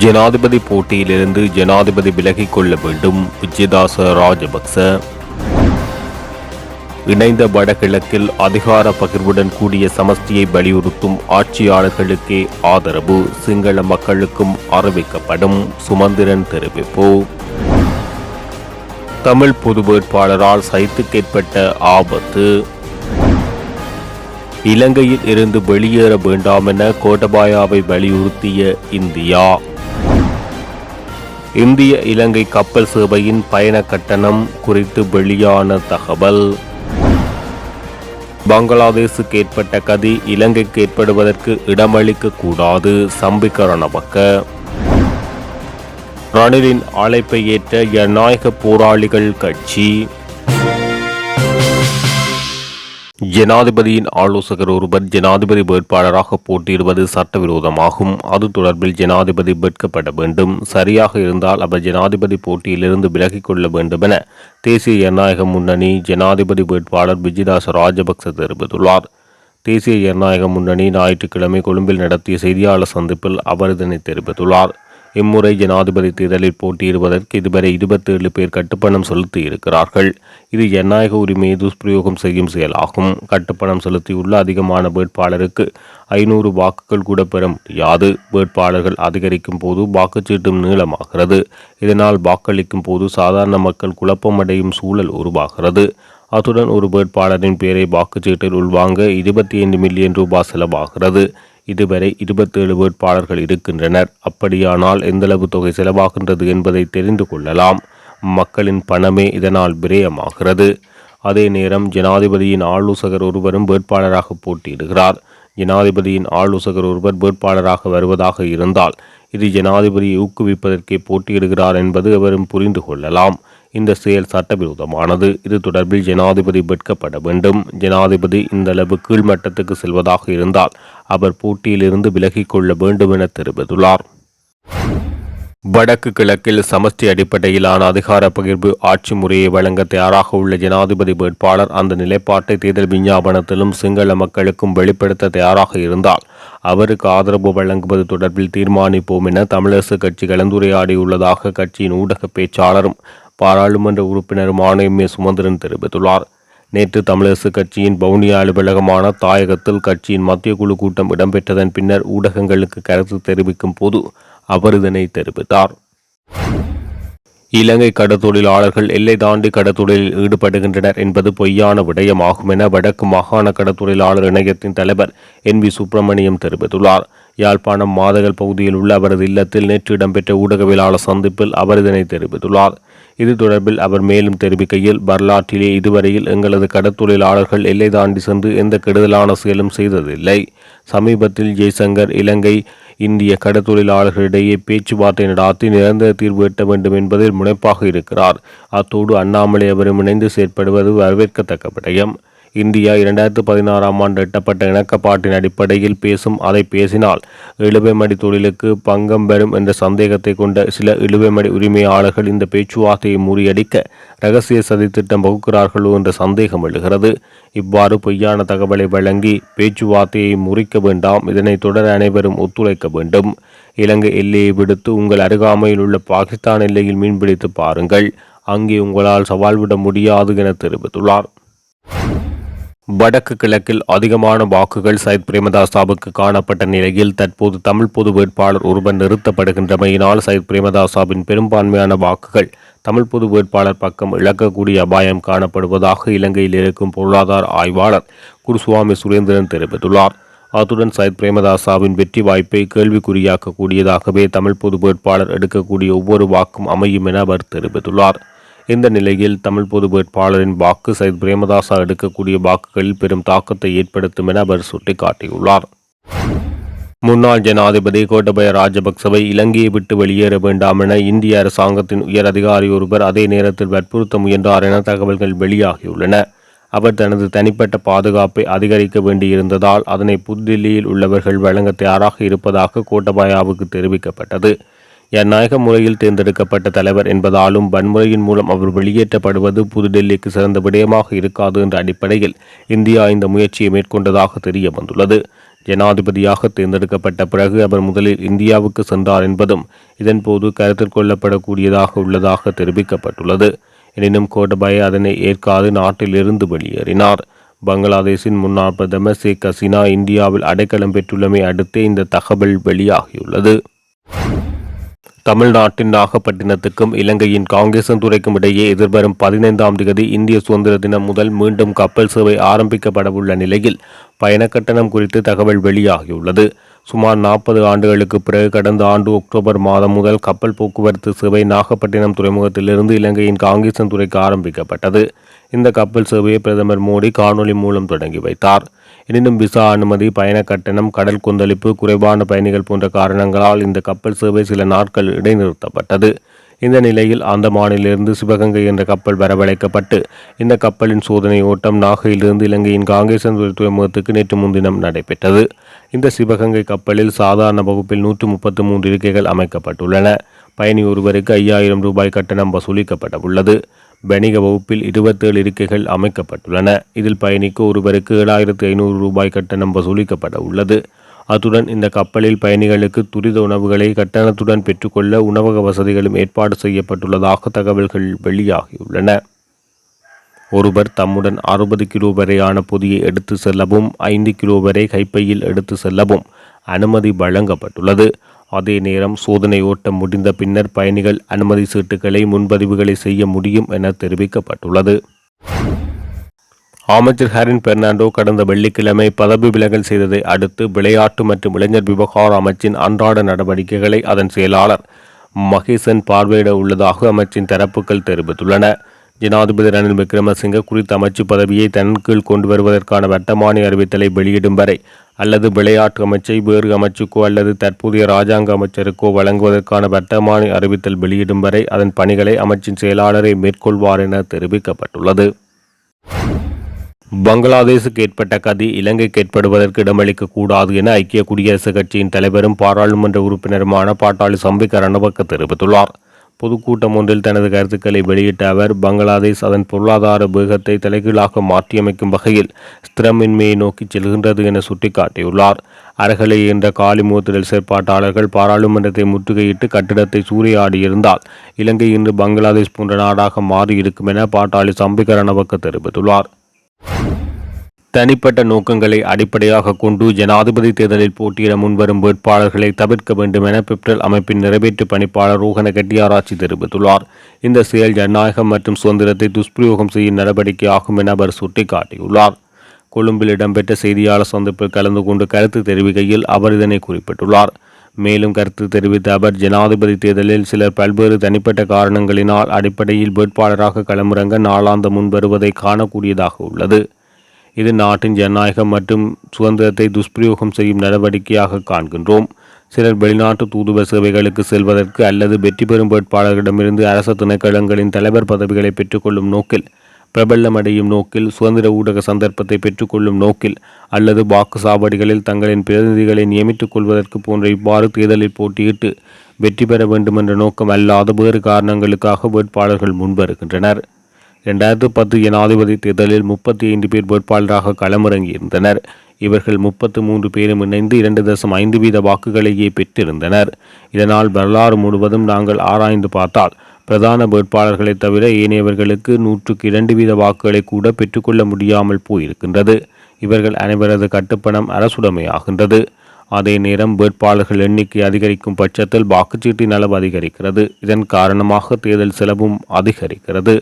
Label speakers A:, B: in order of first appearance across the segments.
A: ஜனாதிபதி போட்டியிலிருந்து ஜனாதிபதி விலகிக் கொள்ள வேண்டும் விஜயதாச ராஜபக்ச. இணைந்த வடகிழக்கில் அதிகார பகிர்வுடன் கூடிய சமஸ்தியை வலியுறுத்தும் ஆட்சியாளர்களுக்கே ஆதரவு சிங்கள மக்களுக்கும் அறிவிக்கப்படும் சுமந்திரன் தெரிவிப்பு. தமிழ் பொது வேட்பாளரால் சைத்துக்கேற்பட்ட ஆபத்து. இலங்கையில் இருந்து வெளியேற வேண்டாம் என கோட்டபாயாவை வலியுறுத்திய இந்தியா. இந்திய இலங்கை கப்பல் சேவையின் பயண கட்டணம் குறித்து வெளியான தகவல். பங்களாதேசுக்கு ஏற்பட்ட கதி இலங்கைக்கு ஏற்படுவதற்கு இடமளிக்க கூடாது சம்பிக்க ரணபக்க ரணிலின் அழைப்பை ஏற்ற ஜனநாயக போராளிகள் கட்சி. ஜனாதிபதியின் ஆலோசகர் ஒருவர் ஜனாதிபதி வேட்பாளராக போட்டியிடுவது சட்டவிரோதமாகும். அது தொடர்பில் ஜனாதிபதி வெட்கப்பட வேண்டும். சரியாக இருந்தால் அவர் ஜனாதிபதி போட்டியிலிருந்து விலகிக் கொள்ள வேண்டும் என தேசிய ஜனநாயக முன்னணி ஜனாதிபதி வேட்பாளர் விஜயதாச ராஜபக்ச தெரிவித்துள்ளார். தேசிய ஜனநாயக முன்னணி ஞாயிற்றுக்கிழமை கொழும்பில் நடத்திய செய்தியாளர் சந்திப்பில் அவர் இதனை தெரிவித்துள்ளார். இம்முறை ஜனாதிபதி தேர்தலில் போட்டியிடுவதற்கு இதுவரை இருபத்தேழு பேர் கட்டுப்பணம் செலுத்தி இருக்கிறார்கள் இது ஜனநாயக உரிமையை துஷ்பிரயோகம் செய்யும் செயலாகும். கட்டுப்பணம் செலுத்தியுள்ள அதிகமான வேட்பாளருக்கு ஐநூறு வாக்குகள் கூட பெற முடியாது. வேட்பாளர்கள் அதிகரிக்கும் போது வாக்குச்சீட்டும் நீளமாகிறது. இதனால் வாக்களிக்கும் போது சாதாரண மக்கள் குழப்பமடையும் சூழல் உருவாகிறது. அத்துடன் ஒரு வேட்பாளரின் பெயரை வாக்குச்சீட்டில் உள்வாங்க இருபத்தி ஐந்து மில்லியன் ரூபாய் செலவாகிறது. இதுவரை இருபத்தேழு வேட்பாளர்கள் இருக்கின்றனர். அப்படியானால் எந்தளவு தொகை செலவாகின்றது என்பதை தெரிந்து கொள்ளலாம். மக்களின் பணமே இதனால் விரயமாகிறது. அதே நேரம் ஜனாதிபதியின் ஆலோசகர் ஒருவரும் வேட்பாளராக போட்டியிடுகிறார். ஜனாதிபதியின் ஆலோசகர் ஒருவர் வேட்பாளராக வருவதாக இருந்தால் இது ஜனாதிபதியை ஊக்குவிப்பதற்கே போட்டியிடுகிறார் என்பது எவரும் புரிந்து கொள்ளலாம். இந்த செயல் சட்டவிரோதமானது. இது தொடர்பில் ஜனாதிபதி வெட்கப்பட வேண்டும். ஜனாதிபதி இந்த அளவு கீழ்மட்டத்துக்கு செல்வதாக இருந்தால் அவர் போட்டியிலிருந்து விலகிக் கொள்ள வேண்டும் என தெரிவித்துள்ளார். வடக்கு கிழக்கில் சமஷ்டி அடிப்படையிலான அதிகார பகிர்வு ஆட்சி முறையை வழங்க தயாராக உள்ள ஜனாதிபதி வேட்பாளர் அந்த நிலைப்பாட்டை தேர்தல் விஞ்ஞாபனத்திலும் சிங்கள மக்களுக்கும் வெளிப்படுத்த தயாராக இருந்தால் அவருக்கு ஆதரவு வழங்குவது தொடர்பில் தீர்மானிப்போம் என தமிழரசு கட்சி கலந்துரையாடியுள்ளதாக கட்சியின் ஊடக பேச்சாளரும் பாராளுமன்ற உறுப்பினருமான எம் ஏ. சுமந்திரன் தெரிவித்துள்ளார். நேற்று தமிழரசு கட்சியின் பவுனியா அலுவலகமான தாயகத்தில் கட்சியின் மத்திய குழு கூட்டம் இடம்பெற்றதன் பின்னர் ஊடகங்களுக்கு கருத்து தெரிவிக்கும் போது அவர் இதனை தெரிவித்தார். இலங்கை கடத்தொழிலாளர்கள் எல்லை தாண்டி கடத்தொழிலில் ஈடுபடுகின்றனர் என்பது பொய்யான விடயமாகும் என வடக்கு மாகாண கடத்தொழிலாளர் இணையத்தின் தலைவர் என். வி. சுப்பிரமணியம் தெரிவித்துள்ளார். யாழ்ப்பாணம் மாதகல் பகுதியில் உள்ள அவரது இல்லத்தில் நேற்று இடம்பெற்ற ஊடகவியலாளர் சந்திப்பில் அவர் இதனை தெரிவித்துள்ளார். இது தொடர்பில் அவர் மேலும் தெரிவிக்கையில் வரலாற்றிலே இதுவரையில் எங்களது கடற்தொழிலாளர்கள் எல்லை தாண்டி சென்று எந்த கெடுதலான செயலும் செய்ததில்லை. சமீபத்தில் ஜெய்சங்கர் இலங்கை இந்திய கடற்தொழிலாளர்களிடையே பேச்சுவார்த்தை நடாத்தி நிரந்தர தீர்வு எட்ட வேண்டும் என்பதில் முனைப்பாக இருக்கிறார். அத்தோடு அண்ணாமலை அவரும் இணைந்து செயற்படுவது வரவேற்கத்தக்க விடயம். இந்தியா இரண்டாயிரத்து பதினாறாம் ஆண்டு எட்டப்பட்ட இணக்கப்பாட்டின் அடிப்படையில் பேசும் அதை பேசினால் இழுவைமடி தொழிலுக்கு பங்கம் பெறும் என்ற சந்தேகத்தை கொண்ட சில இழுவைமடி உரிமையாளர்கள் இந்த பேச்சுவார்த்தையை முறியடிக்க ரகசிய சதித்திட்டம் வகுக்கிறார்களோ என்ற சந்தேகம் எழுகிறது. இவ்வாறு பொய்யான தகவலை வழங்கி பேச்சுவார்த்தையை முறிக்க வேண்டாம். இதனை தொடர அனைவரும் ஒத்துழைக்க வேண்டும். இலங்கை எல்லையை விடுத்து உங்கள் அருகாமையில் உள்ள பாகிஸ்தான் எல்லையில் மீன்பிடித்து பாருங்கள். அங்கே உங்களால் சவால் விட முடியாது என தெரிவித்துள்ளார். வடக்கு கிழக்கில் அதிகமான வாக்குகள் சயித் பிரேமதாசாவுக்கு காணப்பட்ட நிலையில் தற்போது தமிழ் பொது வேட்பாளர் ஒருவர் நிறுத்தப்படுகின்றமையினால் சயித் பிரேமதாசாவின் பெரும்பான்மையான வாக்குகள் தமிழ் பொது வேட்பாளர் பக்கம் இழக்கக்கூடிய அபாயம் காணப்படுவதாக இலங்கையில் இருக்கும் பொருளாதார ஆய்வாளர் குருசுவாமி சுரேந்திரன் தெரிவித்துள்ளார். அத்துடன் சயித் பிரேமதாசாவின் வெற்றி வாய்ப்பை கேள்விக்குறியாக்கக்கூடியதாகவே தமிழ் பொது வேட்பாளர் எடுக்கக்கூடிய ஒவ்வொரு வாக்கும் அமையும் என அவர் தெரிவித்துள்ளார். இந்த நிலையில் தமிழ் பொது வேட்பாளரின் வாக்கு சைத் பிரேமதாசா எடுக்கக்கூடிய வாக்குகளில் பெரும் தாக்கத்தை ஏற்படுத்தும் என அவர் சுட்டிக்காட்டியுள்ளார். முன்னாள் ஜனாதிபதி கோட்டபய ராஜபக்சவை இலங்கையை விட்டு வெளியேற வேண்டாம் என இந்திய அரசாங்கத்தின் உயர் அதிகாரி ஒருவர் அதே நேரத்தில் வற்புறுத்த முயன்றார் என தகவல்கள் வெளியாகியுள்ளன. அவர் தனது தனிப்பட்ட பாதுகாப்பை அதிகரிக்க வேண்டியிருந்ததால் அதனை புதுடில்லியில் உள்ளவர்கள் வழங்க தயாராக இருப்பதாக கோட்டபாயாவுக்கு தெரிவிக்கப்பட்டது. ஜனநாயக முறையில் தேர்ந்தெடுக்கப்பட்ட தலைவர் என்பதாலும் வன்முறையின் மூலம் அவர் வெளியேற்றப்படுவது புதுடெல்லிக்கு சிறந்த விடயமாக இருக்காது என்ற அடிப்படையில் இந்தியா இந்த முயற்சியை மேற்கொண்டதாக தெரிய வந்துள்ளது ஜனாதிபதியாக தேர்ந்தெடுக்கப்பட்ட பிறகு அவர் முதலில் இந்தியாவுக்கு சென்றார் என்பதும் இதன்போது கருத்தில் கொள்ளப்படக்கூடியதாக உள்ளதாக தெரிவிக்கப்பட்டுள்ளது. எனினும் கோட்டபாய அதனை ஏற்காது நாட்டிலிருந்து வெளியேறினார். பங்களாதேஷின் முன்னாள் பிரதமர் ஷேக் ஹசீனா இந்தியாவில் அடைக்கலம் பெற்றுள்ளமை அடுத்தே இந்த தகவல் வெளியாகியுள்ளது. தமிழ்நாட்டின் நாகப்பட்டினத்துக்கும் இலங்கையின் காங்கேசன்துறைக்கும் இடையே எதிர்வரும் பதினைந்தாம் தேதி இந்திய சுதந்திர தினம் முதல் மீண்டும் கப்பல் சேவை ஆரம்பிக்கப்படவுள்ள நிலையில் பயணக்கட்டணம் குறித்து தகவல் வெளியாகியுள்ளது. சுமார் நாற்பது ஆண்டுகளுக்கு பிறகு கடந்த ஆண்டு அக்டோபர் மாதம் முதல் கப்பல் போக்குவரத்து சேவை நாகப்பட்டினம் துறைமுகத்திலிருந்து இலங்கையின் காங்கேசன் துறைக்கு ஆரம்பிக்கப்பட்டது. இந்த கப்பல் சேவையை பிரதமர் மோடி காணொலி மூலம் தொடங்கி வைத்தார். எனினும் விசா அனுமதி பயண கட்டணம் கடல் கொந்தளிப்பு குறைவான பயணிகள் போன்ற காரணங்களால் இந்த கப்பல் சேவை சில நாட்கள் இடைநிறுத்தப்பட்டது. இந்த நிலையில் அந்தமானிலிருந்து சிவகங்கை என்ற கப்பல் வரவழைக்கப்பட்டு இந்த கப்பலின் சோதனை ஓட்டம் நாகையிலிருந்து இலங்கையின் காங்கேசன் துறைமுகத்துக்கு நேற்று முன்தினம் நடைபெற்றது. இந்த சிவகங்கை கப்பலில் சாதாரண வகுப்பில் நூற்று முப்பத்து மூன்று இருக்கைகள் அமைக்கப்பட்டுள்ளன. பயணி ஒருவருக்கு ஐயாயிரம் ரூபாய் கட்டணம் வசூலிக்கப்பட உள்ளது வணிக வகுப்பில் இருபத்தேழு இருக்கைகள் அமைக்கப்பட்டுள்ளன. இதில் பயணிக்கு ஒருவருக்கு ஏழாயிரத்து ஐநூறு ரூபாய் கட்டணம் வசூலிக்கப்பட உள்ளது. அத்துடன் இந்த கப்பலில் பயணிகளுக்கு துரித உணவுகளை கட்டணத்துடன் பெற்றுக்கொள்ள உணவக வசதிகளும் ஏற்பாடு செய்யப்பட்டுள்ளதாக தகவல்கள் வெளியாகியுள்ளன. ஒருவர் தம்முடன் அறுபது கிலோ வரையான பொதியை எடுத்து செல்லவும் ஐந்து கிலோ வரை கைப்பையில் எடுத்து செல்லவும் அனுமதி வழங்கப்பட்டுள்ளது. அதே நேரம் சோதனை ஓட்டம் முடிந்த பின்னர் பயணிகள் அனுமதி சீட்டுகளை முன்பதிவுகளை செய்ய முடியும் என தெரிவிக்கப்பட்டுள்ளது. அமைச்சர் ஹரின் பெர்னாண்டோ கடந்த வெள்ளிக்கிழமை பதவி விலகல் செய்ததை அடுத்து விளையாட்டு மற்றும் இளைஞர் விவகார அமைச்சின் அன்றாட நடவடிக்கைகளை அதன் செயலாளர் மகேசன் பார்வையிட உள்ளதாக அமைச்சின் தரப்புகள் தெரிவித்துள்ளன. ஜனாதிபதி ரணில் விக்ரமசிங்க குறித்த அமைச்சு பதவியை தன் கீழ் கொண்டு வருவதற்கான வட்டமானி அறிவித்தலை வெளியிடும் வரை அல்லது விளையாட்டு அமைச்சை வேறு அமைச்சுக்கோ அல்லது தற்போதைய ராஜாங்க அமைச்சருக்கோ வழங்குவதற்கான வட்டமானி அறிவித்தல் வெளியிடும் வரை அதன் பணிகளை அமைச்சின் செயலாளரை மேற்கொள்வார் என தெரிவிக்கப்பட்டுள்ளது. பங்களாதேசுக்கு ஏற்பட்ட கதி இலங்கைக்கு ஏற்படுவதற்கு இடமளிக்க கூடாது என ஐக்கிய குடியரசுக் கட்சியின் தலைவரும் பாராளுமன்ற உறுப்பினருமான பாட்டாளி சம்பிக்க ரணவக்க தெரிவித்துள்ளார். பொதுக்கூட்டம் ஒன்றில் தனது கருத்துக்களை வெளியிட்ட அவர் பங்களாதேஷ் அதன் பொருளாதார வேகத்தை தலைகீழாக மாற்றியமைக்கும் வகையில் ஸ்திரமின்மையை நோக்கி செல்கின்றது என சுட்டிக்காட்டியுள்ளார். அறகலை என்ற காலி மூத்திரல் செயற்பாட்டாளர்கள் பாராளுமன்றத்தை முற்றுகையிட்டு கட்டிடத்தை சூறையாடியிருந்தால் இலங்கை இன்று பங்களாதேஷ் போன்ற நாடாக மாறியிருக்கும் என பாட்டாளி சம்பிகரணவக்க தெரிவித்துள்ளார். தனிப்பட்ட நோக்கங்களை அடிப்படையாக கொண்டு ஜனாதிபதி தேர்தலில் போட்டியிட முன்வரும் வேட்பாளர்களை தவிர்க்க வேண்டும் என பிப்டல் அமைப்பின் நிறைவேற்று பணிப்பாளர் ரோஹன கெட்டியாராட்சி தெரிவித்துள்ளார். இந்த செயல் ஜனநாயகம் மற்றும் சுதந்திரத்தை துஷ்பிரயோகம் செய்யும் நடவடிக்கை ஆகும் என அவர் சுட்டிக்காட்டியுள்ளார். கொழும்பில் இடம்பெற்ற செய்தியாளர் சந்திப்பில் கலந்து கொண்டு கருத்து தெரிவிக்கையில் அவர் இதனை குறிப்பிட்டுள்ளார். மேலும் கருத்து தெரிவித்த அவர் ஜனாதிபதி தேர்தலில் சிலர் பல்வேறு தனிப்பட்ட காரணங்களினால் அடிப்படையில் வேட்பாளராக களமிறங்க நாளாந்த முன்வருவதை காணக்கூடியதாக உள்ளது. இது நாட்டின் ஜனநாயகம் மற்றும் சுதந்திரத்தை துஷ்பிரயோகம் செய்யும் நடவடிக்கையாக காண்கின்றோம். சிலர் வெளிநாட்டு தூதுவர் சேவைகளுக்கு செல்வதற்கு அல்லது வெற்றி பெறும் வேட்பாளர்களிடமிருந்து அரசு திணைக்களங்களின் தலைவர் பதவிகளை பெற்றுக்கொள்ளும் நோக்கில் பிரபலமடையும் நோக்கில் சுதந்திர ஊடக சந்தர்ப்பத்தை பெற்றுக்கொள்ளும் நோக்கில் அல்லது வாக்கு சாவடிகளில் தங்களின் பிரதிநிதிகளை நியமித்துக் கொள்வதற்கு போன்ற இவ்வாறு தேர்தலில் போட்டியிட்டு வெற்றி பெற வேண்டுமென்ற நோக்கம் அல்லாத வேறு காரணங்களுக்காக வேட்பாளர்கள் முன்வருகின்றனர். இரண்டாயிரத்து பத்து ஜனாதிபதி தேர்தலில் முப்பத்தி ஐந்து பேர் வேட்பாளராக களமிறங்கியிருந்தனர். இவர்கள் முப்பத்து மூன்று பேரும் இணைந்து இரண்டு தசம் ஐந்து வீத வாக்குகளையே பெற்றிருந்தனர். இதனால் வரலாறு முழுவதும் நாங்கள் ஆராய்ந்து பார்த்தால் பிரதான வேட்பாளர்களை தவிர ஏனையவர்களுக்கு நூற்றுக்கு இரண்டு வீத வாக்குகளை கூட பெற்றுக்கொள்ள முடியாமல் போயிருக்கின்றது. இவர்கள் அனைவரது கட்டுப்பணம் அரசுடைமையாகின்றது. அதே நேரம் வேட்பாளர்கள் எண்ணிக்கை அதிகரிக்கும் பட்சத்தில் வாக்குச்சீட்டின் அளவு அதிகரிக்கிறது. இதன் காரணமாக தேர்தல் செலவும் அதிகரிக்கிறது.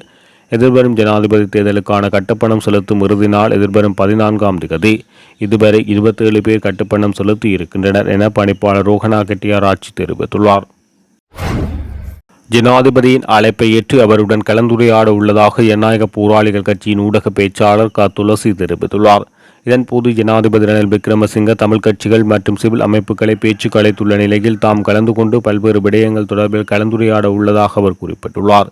A: எதிர்வரும் ஜனாதிபதி தேர்தலுக்கான கட்டுப்பணம் செலுத்தும் இறுதி நாள் எதிர்வரும் பதினான்காம் திகதி. இதுவரை இருபத்தேழு பேர் கட்டுப்பணம் செலுத்தி இருக்கின்றனர் என பணிப்பாளர் ரோஹனா கெட்டியார் ஆட்சி தெரிவித்துள்ளார். ஜனாதிபதியின் அழைப்பை ஏற்று அவருடன் கலந்துரையாட உள்ளதாக ஜனநாயக போராளிகள் கட்சியின் ஊடக பேச்சாளர் க. துளசி தெரிவித்துள்ளார். இதன்போது ஜனாதிபதி ரணில் விக்ரமசிங்க தமிழ் கட்சிகள் மற்றும் சிவில் அமைப்புகளை பேச்சு கலைத்துள்ள நிலையில் தாம் கலந்து கொண்டு பல்வேறு விடயங்கள் தொடர்பில் கலந்துரையாட உள்ளதாக அவர் குறிப்பிட்டுள்ளார்.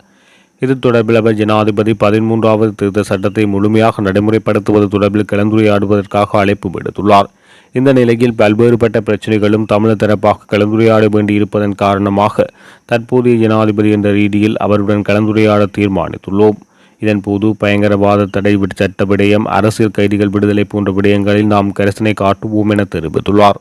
A: இது தொடர்பில் அவர் ஜனாதிபதி பதிமூன்றாவது திருத்த சட்டத்தை முழுமையாக நடைமுறைப்படுத்துவது தொடர்பில் கலந்துரையாடுவதற்காக அழைப்பு விடுத்துள்ளார். இந்த நிலையில் பல்வேறுபட்ட பிரச்சனைகளும் தமிழர் தரப்பாக கலந்துரையாட வேண்டியிருப்பதன் காரணமாக தற்போதைய ஜனாதிபதி என்ற ரீதியில் அவருடன் கலந்துரையாட தீர்மானித்துள்ளோம். இதன்போது பயங்கரவாத தடை சட்ட விடயம் அரசியல் கைதிகள் விடுதலை போன்ற விடயங்களில் நாம் கரிசனை காட்டுவோம் என தெரிவித்துள்ளார்.